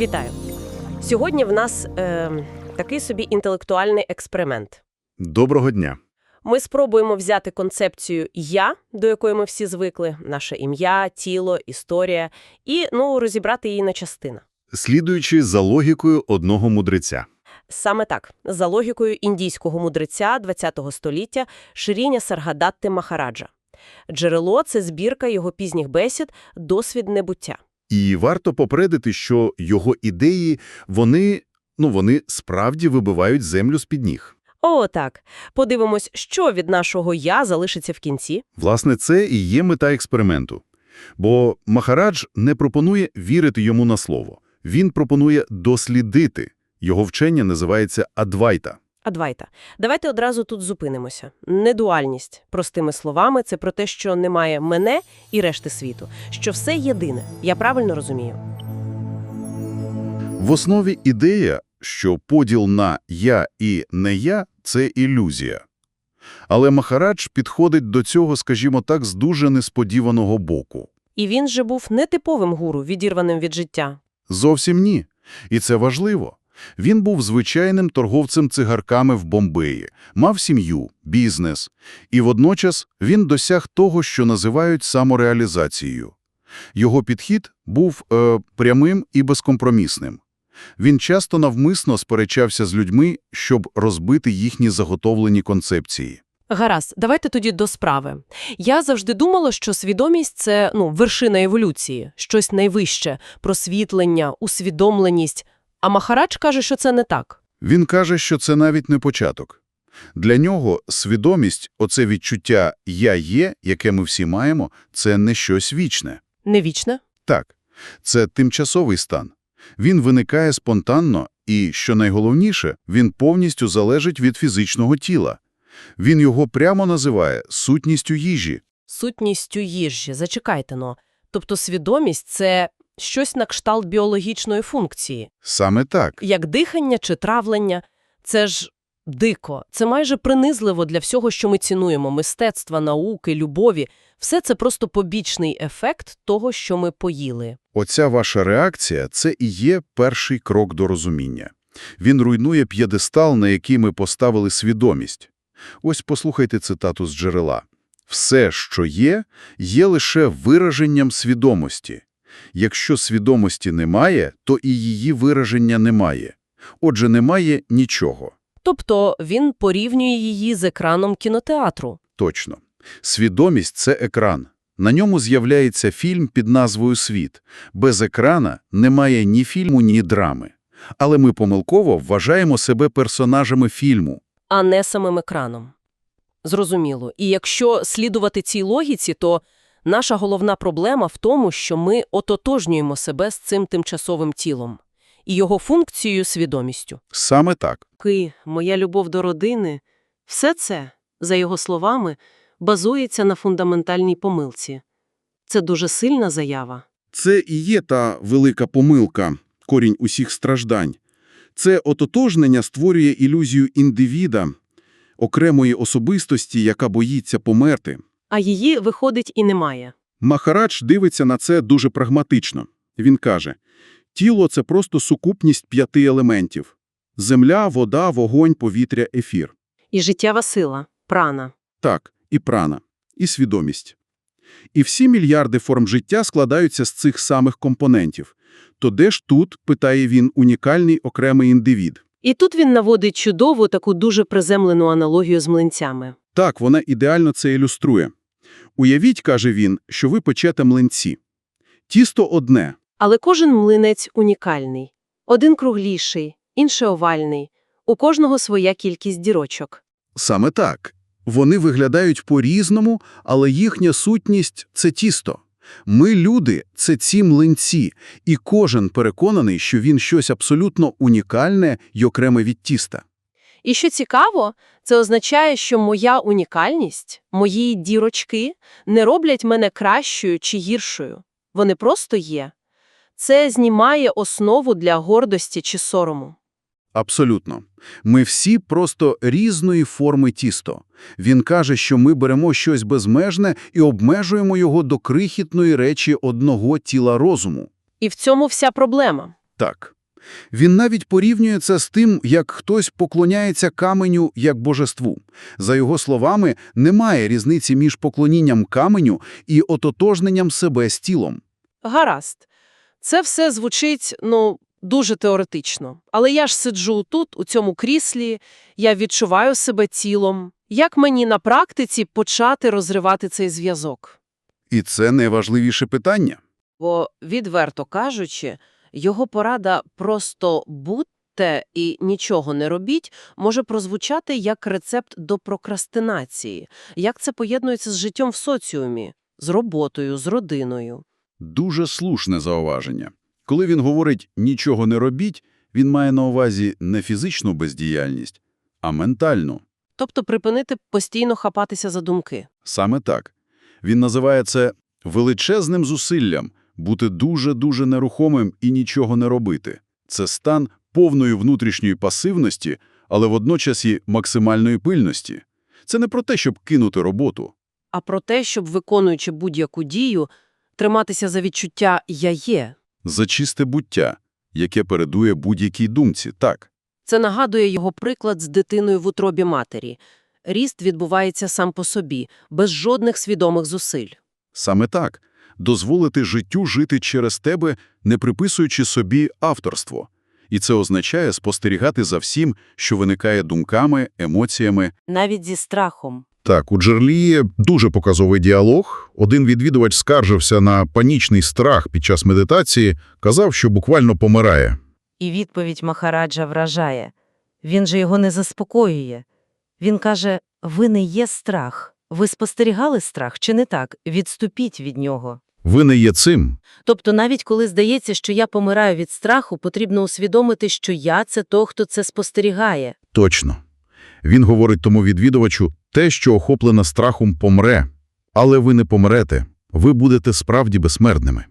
Вітаю! Сьогодні в нас е, такий собі інтелектуальний експеримент. Доброго дня. Ми спробуємо взяти концепцію «я», до якої ми всі звикли, наше ім'я, тіло, історія, і ну, розібрати її на частини. Слідуючи за логікою одного мудреця. Саме так, за логікою індійського мудреця ХХ століття Ширіня Саргадатти Махараджа. Джерело – це збірка його пізніх бесід «Досвід небуття». І варто попередити, що його ідеї, вони, ну, вони справді вибивають землю з-під ніг. О, так. Подивимось, що від нашого «я» залишиться в кінці. Власне, це і є мета експерименту. Бо Махарадж не пропонує вірити йому на слово. Він пропонує дослідити. Його вчення називається Адвайта. Адвайта. Давайте одразу тут зупинимося. Недуальність. Простими словами, це про те, що немає мене і решти світу. Що все єдине. Я правильно розумію? В основі ідея, що поділ на «я» і «не я» – це ілюзія. Але Махарадж підходить до цього, скажімо так, з дуже несподіваного боку. І він же був не типовим гуру, відірваним від життя. Зовсім ні. І це важливо. Він був звичайним торговцем цигарками в Бомбеї, мав сім'ю, бізнес. І водночас він досяг того, що називають самореалізацією. Його підхід був е, прямим і безкомпромісним. Він часто навмисно сперечався з людьми, щоб розбити їхні заготовлені концепції. Гаразд, давайте тоді до справи. Я завжди думала, що свідомість – це ну, вершина еволюції, щось найвище, просвітлення, усвідомленість. А Махарадж каже, що це не так. Він каже, що це навіть не початок. Для нього свідомість, оце відчуття «я є», яке ми всі маємо, це не щось вічне. Не вічне? Так, це тимчасовий стан. Він виникає спонтанно і, що найголовніше, він повністю залежить від фізичного тіла. Він його прямо називає сутністю їжі. Сутністю їжі. Зачекайте, но. Тобто свідомість – це щось на кшталт біологічної функції. Саме так. Як дихання чи травлення. Це ж дико. Це майже принизливо для всього, що ми цінуємо. Мистецтва, науки, любові. Все це просто побічний ефект того, що ми поїли. Оця ваша реакція – це і є перший крок до розуміння. Він руйнує п'єдестал, на який ми поставили свідомість. Ось послухайте цитату з джерела. «Все, що є, є лише вираженням свідомості. Якщо свідомості немає, то і її вираження немає. Отже, немає нічого. Тобто він порівнює її з екраном кінотеатру. Точно. Свідомість – це екран. На ньому з'являється фільм під назвою «Світ». Без екрана немає ні фільму, ні драми. Але ми помилково вважаємо себе персонажами фільму. а не самим екраном. Зрозуміло. І якщо слідувати цій логіці, то наша головна проблема в тому, що ми ототожнюємо себе з цим тимчасовим тілом і його функцією свідомістю. Саме так. Ки, моя любов до родини – все це, за його словами, базується на фундаментальній помилці. Це дуже сильна заява. Це і є та велика помилка, корінь усіх страждань. Це ототожнення створює ілюзію індивіда, окремої особистості, яка боїться померти. А її, виходить, і немає. Махарадж дивиться на це дуже прагматично. Він каже, тіло – це просто сукупність п'яти елементів. Земля, вода, вогонь, повітря, ефір. І життєва сила – прана. Так, і прана, і свідомість. І всі мільярди форм життя складаються з цих самих компонентів. То де ж тут, питає він, унікальний окремий індивід? І тут він наводить чудову таку дуже приземлену аналогію з млинцями. Так, вона ідеально це ілюструє. Уявіть, каже він, що ви печете млинці. Тісто одне, Але кожен млинець унікальний. Один кругліший, інший овальний. У кожного своя кількість дірочок. Саме так. Вони виглядають по-різному, але їхня сутність – це тісто. Ми, люди, це ці млинці, і кожен переконаний, що він щось абсолютно унікальне й окреме від тіста. І що цікаво, це означає, що моя унікальність, мої дірочки не роблять мене кращою чи гіршою. Вони просто є. Це знімає основу для гордості чи сорому. Абсолютно. Ми всі просто різної форми тісто. Він каже, що ми беремо щось безмежне і обмежуємо його до крихітної речі одного тіла розуму. І в цьому вся проблема. Так. Він навіть порівнює це з тим, як хтось поклоняється каменю як божеству. За його словами, немає різниці між поклонінням каменю і ототожненням себе з тілом. Гаразд. Це все звучить, ну, дуже теоретично. Але я ж сиджу тут, у цьому кріслі, я відчуваю себе тілом. Як мені на практиці почати розривати цей зв'язок? І це найважливіше питання. Бо, відверто кажучи, його порада «просто будьте і нічого не робіть» може прозвучати як рецепт до прокрастинації. Як це поєднується з життям в соціумі, з роботою, з родиною? Дуже слушне зауваження. Коли він говорить «нічого не робіть», він має на увазі не фізичну бездіяльність, а ментальну. Тобто припинити постійно хапатися за думки. Саме так. Він називає це величезним зусиллям бути дуже-дуже нерухомим і нічого не робити. Це стан повної внутрішньої пасивності, але водночас і максимальної пильності. Це не про те, щоб кинути роботу. А про те, щоб, виконуючи будь-яку дію, триматися за відчуття «я є». За чисте буття, яке передує будь-якій думці, так. Це нагадує його приклад з дитиною в утробі матері. Ріст відбувається сам по собі, без жодних свідомих зусиль. Саме так. Дозволити життю жити через тебе, не приписуючи собі авторство. І це означає спостерігати за всім, що виникає думками, емоціями. Навіть зі страхом. Так, у Джерлі дуже показовий діалог. Один відвідувач скаржився на панічний страх під час медитації, казав, що буквально помирає. І відповідь Махараджа вражає. Він же його не заспокоює. Він каже, ви не є страх. Ви спостерігали страх чи не так? Відступіть від нього. Ви не є цим. Тобто навіть коли здається, що я помираю від страху, потрібно усвідомити, що я – це той, хто це спостерігає. Точно. Він говорить тому відвідувачу, те, що охоплене страхом, помре. Але ви не помрете. Ви будете справді безсмертними.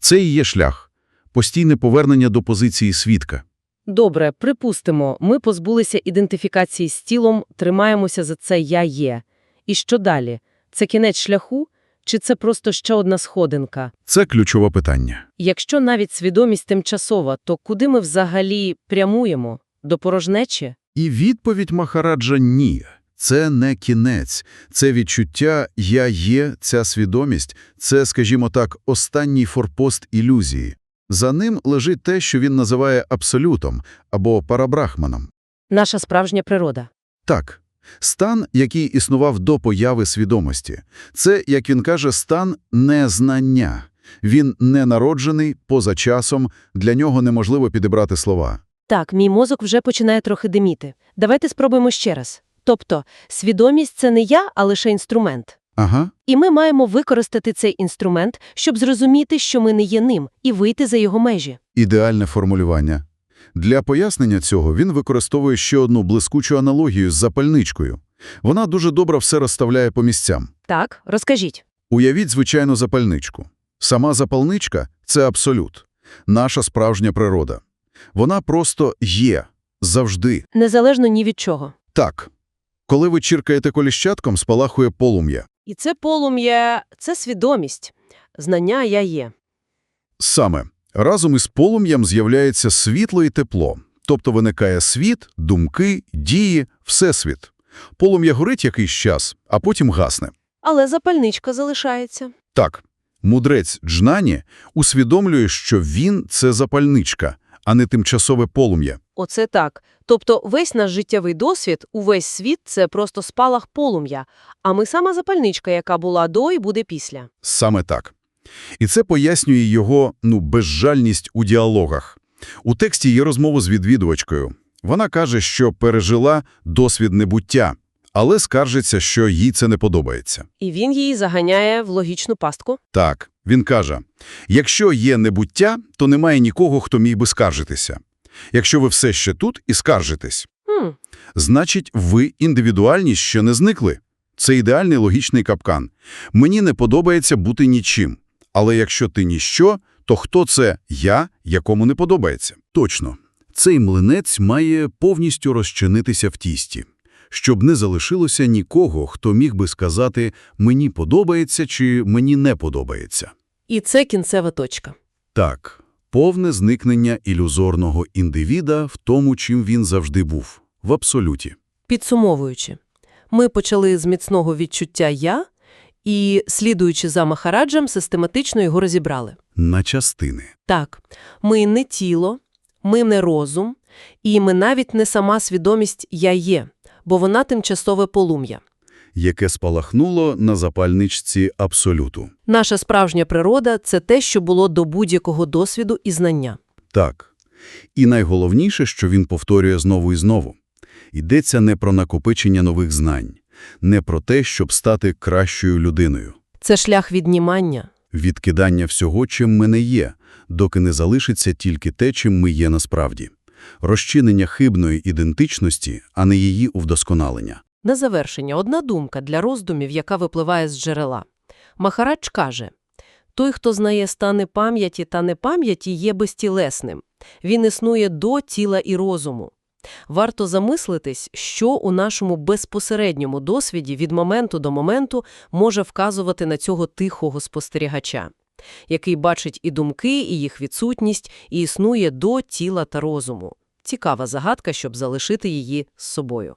Це і є шлях. Постійне повернення до позиції свідка. Добре, припустимо, ми позбулися ідентифікації з тілом, тримаємося за це «я є». І що далі? Це кінець шляху? Чи це просто ще одна сходинка? Це ключове питання. Якщо навіть свідомість тимчасова, то куди ми взагалі прямуємо? До порожнечі? І відповідь Махараджа – ні. Це не кінець. Це відчуття «я є», ця свідомість – це, скажімо так, останній форпост ілюзії. За ним лежить те, що він називає абсолютом або парабрахманом. Наша справжня природа. Так, стан, який існував до появи свідомості. Це, як він каже, стан незнання. Він не народжений, поза часом, для нього неможливо підібрати слова. Так, мій мозок вже починає трохи диміти. Давайте спробуємо ще раз. Тобто, свідомість – це не я, а лише інструмент. Ага. І ми маємо використати цей інструмент, щоб зрозуміти, що ми не є ним, і вийти за його межі. Ідеальне формулювання. Для пояснення цього він використовує ще одну блискучу аналогію з запальничкою. Вона дуже добре все розставляє по місцям. Так, розкажіть. Уявіть звичайну запальничку. Сама запальничка – це абсолют. Наша справжня природа. Вона просто є. Завжди. Незалежно ні від чого. Так. Коли ви чіркаєте коліщатком, спалахує полум'я. І це полум'я – це свідомість. Знання «я є». Саме. Разом із полум'ям з'являється світло і тепло. Тобто виникає світ, думки, дії, всесвіт. Полум'я горить якийсь час, а потім гасне. Але запальничка залишається. Так, мудрець Джнані усвідомлює, що він – це запальничка, а не тимчасове полум'я. Оце так. Тобто весь наш життєвий досвід, увесь світ – це просто спалах полум'я, а ми сама запальничка, яка була до і буде після. Саме так. І це пояснює його ну, безжальність у діалогах. У тексті є розмова з відвідувачкою. Вона каже, що пережила досвід небуття, але скаржиться, що їй це не подобається. І він її заганяє в логічну пастку. Так, він каже, якщо є небуття, то немає нікого, хто міг би скаржитися. Якщо ви все ще тут і скаржитесь, Хм, значить, ви індивідуальність ще не зникли. Це ідеальний логічний капкан. Мені не подобається бути нічим. Але якщо ти ніщо, то хто це я, якому не подобається? Точно. Цей млинець має повністю розчинитися в тісті, щоб не залишилося нікого, хто міг би сказати «мені подобається» чи «мені не подобається». і це кінцева точка. Так, Повне зникнення ілюзорного індивіда в тому, чим він завжди був. В абсолюті. Підсумовуючи, ми почали з міцного відчуття «я» і, слідуючи за Махараджем, систематично його розібрали. На частини. Так, ми не тіло, ми не розум, і ми навіть не сама свідомість «я є», бо вона тимчасове полум'я. Яке спалахнуло на запальничці абсолюту. Наша справжня природа – це те, що було до будь-якого досвіду і знання. Так. І найголовніше, що він повторює знову і знову. Йдеться не про накопичення нових знань, не про те, щоб стати кращою людиною. Це шлях віднімання. Відкидання всього, чим ми не є, доки не залишиться тільки те, чим ми є насправді. Розчинення хибної ідентичності, а не її увдосконалення. На завершення одна думка для роздумів, яка випливає з джерела. Махарадж каже, «Той, хто знає стани пам'яті та непам'яті, є безтілесним. Він існує до тіла і розуму. Варто замислитись, що у нашому безпосередньому досвіді від моменту до моменту може вказувати на цього тихого спостерігача, який бачить і думки, і їх відсутність, і існує до тіла та розуму. Цікава загадка, щоб залишити її з собою.